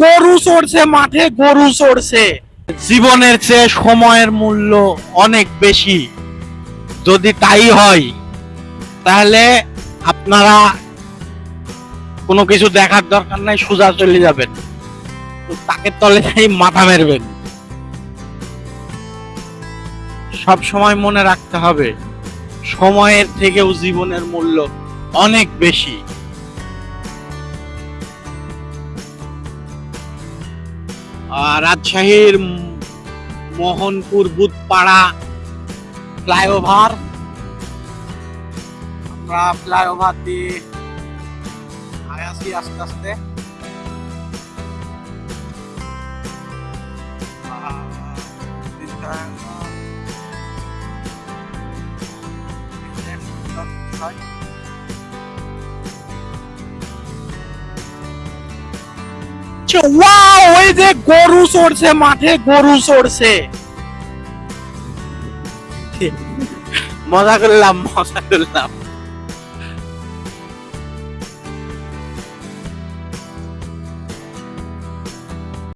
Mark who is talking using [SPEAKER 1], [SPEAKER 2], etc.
[SPEAKER 1] গরু চড়ছে মাঠে গরু চড়ছে জীবনের চেয়ে সময়ের মূল্য অনেক বেশি। যদি তাই হয়, তাহলে আপনারা কোনো কিছু দেখার দরকার নাই, সোজা চলে যাবেন। তাকে তলে যাই মাথা মেরবেন। সব সময় মনে রাখতে হবে, সময়ের থেকেও জীবনের মূল্য অনেক বেশি। রাজশাহীর মোহনপুর বুধপাড়া ফ্লাইওভার। আমরা ফ্লাইওভার দিয়ে আসি আস্তে আস্তে। আহ, ওয়াও ওই যে গরু সরছে মাঠে গরু চড়ছে মজা করলাম মজা করলাম।